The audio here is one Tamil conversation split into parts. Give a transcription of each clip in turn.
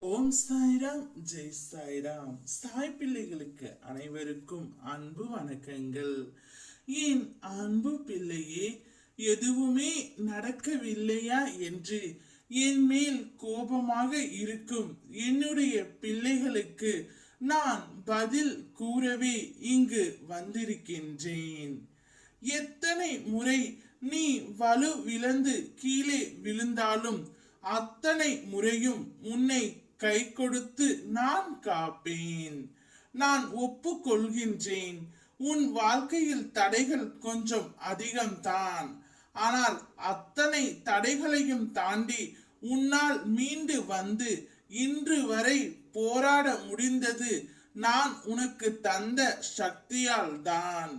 ஓம் சாய்ராம். ஜெய் சாய்ராம். சாய் பிள்ளைகளுக்கு அனைவருக்கும் அன்பு வணக்கங்கள். என் அன்பு பிள்ளையே எதுவுமே நடக்கவில்லையா என்று என் மேல் கோபமாக இருக்கும் என்னுடைய பிள்ளைகளுக்கு நான் பதில் கூறவே இங்கு வந்திருக்கின்றேன். எத்தனை முறை நீ வலு விழுந்து கீழே விழுந்தாலும் அத்தனை முறையும் உன்னை கை கொடுத்து நான் காப்பேன். நான் ஒப்புக்கொள்கின்றேன். உன் வாழ்க்கையில் தடைகள் கொஞ்சம் அதிகம்தான். ஆனால் அத்தனை தடைகளையும் தாண்டி உன்னால் மீண்டு வந்து இன்று வரை போராட முடிந்தது நான் உனக்கு தந்த சக்தியால் தான்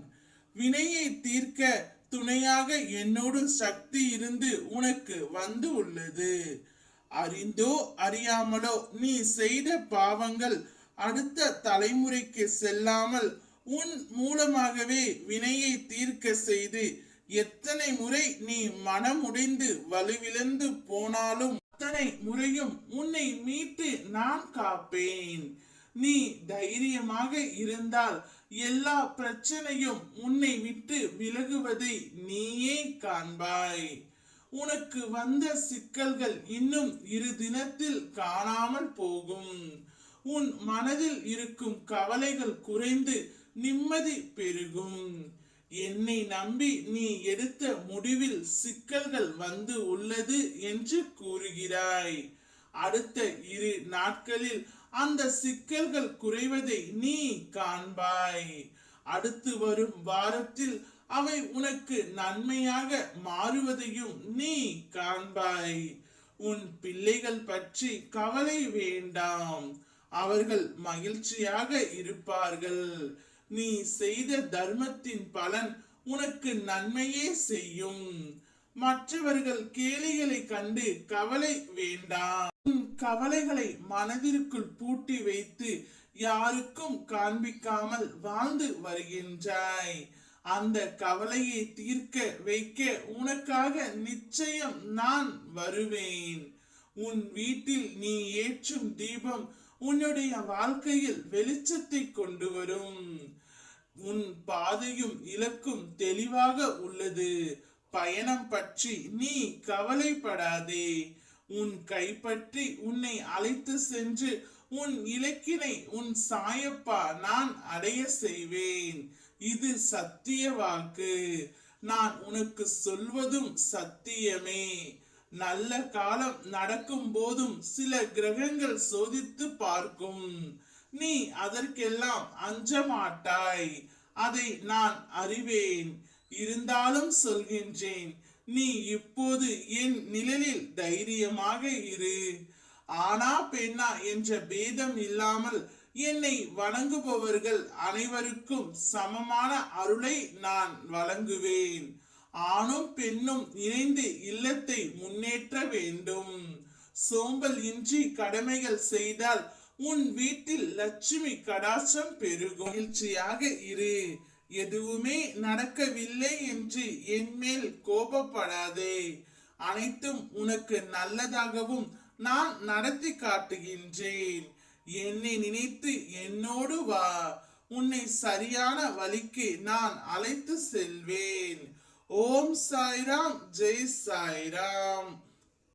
வினையை தீர்க்க துணையாக என்னோடு சக்தி இருந்து உனக்கு வந்து உள்ளது. அறிந்தோ அறியாமலோ நீ செய்த பாவங்கள் அடுத்த தலைமுறைக்கு செல்லாமல் உன் மூலமாகவே வினையை தீர்க்க செய்து எத்தனை முறை நீ மனமுடைந்து வலுவிழந்து போனாலும் அத்தனை முறையும் உன்னை மீட்டு நான் காப்பேன். நீ தைரியமாக இருந்தால் எல்லா பிரச்சனையும் உன்னை விட்டு விலகுவதை நீயே காண்பாய். உனக்கு வந்த சிக்கல்கள் இன்னும் இரு தினத்தில் காணாமல் போகும். உன் மனதில் இருக்கும் கவலைகள் குறைந்து நிம்மதி பெருகும். என்னை நம்பி நீ எடுத்த முடிவில் சிக்கல்கள் வந்து உள்ளது என்று கூறுகிறாய். அடுத்த இரு நாட்களில் அந்த சிக்கல்கள் குறைவதை நீ காண்பாய். அடுத்து வரும் வாரத்தில் அவை உனக்கு நன்மையாக மாறுவதையும் நீ காண்பாய். உன் பிள்ளைகள் பற்றி கவலை வேண்டாம். அவர்கள் மகிழ்ச்சியாக இருப்பார்கள். நீ செய்த தர்மத்தின் பலன் உனக்கு நன்மையே செய்யும். மற்றவர்கள் கேலிகளை கண்டு கவலை வேண்டாம். உன் கவலைகளை மனதிற்குள் பூட்டி வைத்து யாருக்கும் காண்பிக்காமல் வாழ்ந்து வருகின்றாய். அந்த கவலையை தீர்க்க வைக்க உனக்காக நிச்சயம் நான் வருவேன். உன் வீட்டில் நீ ஏற்றும் தீபம் உன்னுடைய வாழ்க்கையில் வெளிச்சத்தை கொண்டு வரும். உன் பாதையும் இலக்கும் தெளிவாக உள்ளது. பயணம் பற்றி நீ கவலைப்படாதே. உன் கைப்பற்றி உன்னை அழைத்து சென்று உன் இலக்கினை உன் சாயப்பா நான் அடைய செய்வேன். இது சத்திய வாக்கு. நான் உனக்கு சொல்வதும் சத்தியமே. நல்ல காலம் நடக்கும் போதும் சில கிரகங்கள் சோதித்து பார்க்கும். நீ அதற்கெல்லாம் அஞ்ச மாட்டாய் அதை நான் அறிவேன். இருந்தாலும் சொல்கின்றேன் நீ இப்போது என் நிழலில் தைரியமாக இரு. ஆனா பெண்ணா என்ற பேதம் இல்லாமல் என்னை வணங்குபவர்கள் அனைவருக்கும் சமமான அருளை நான் வழங்குவேன். ஆணும் பெண்ணும் இணைந்து இல்லத்தை முன்னேற்ற வேண்டும். சோம்பல் இன்றி கடமைகள் செய்தால் உன் வீட்டில் லட்சுமி கடாசம் பெருகும். மகிழ்ச்சியாக இரு. எதுவுமே நடக்கவில்லை என்று என் மேல் கோபப்படாதே. அனைத்தும் உனக்கு நல்லதாகவும் நான் நடத்தி காட்டுகின்றேன். என்னை நினைத்து என்னோடு வா. உன்னை சரியான வழிக்கு நான் அழைத்து செல்வேன். ஓம் சாய்ராம் ஜெய் சாய்ராம்.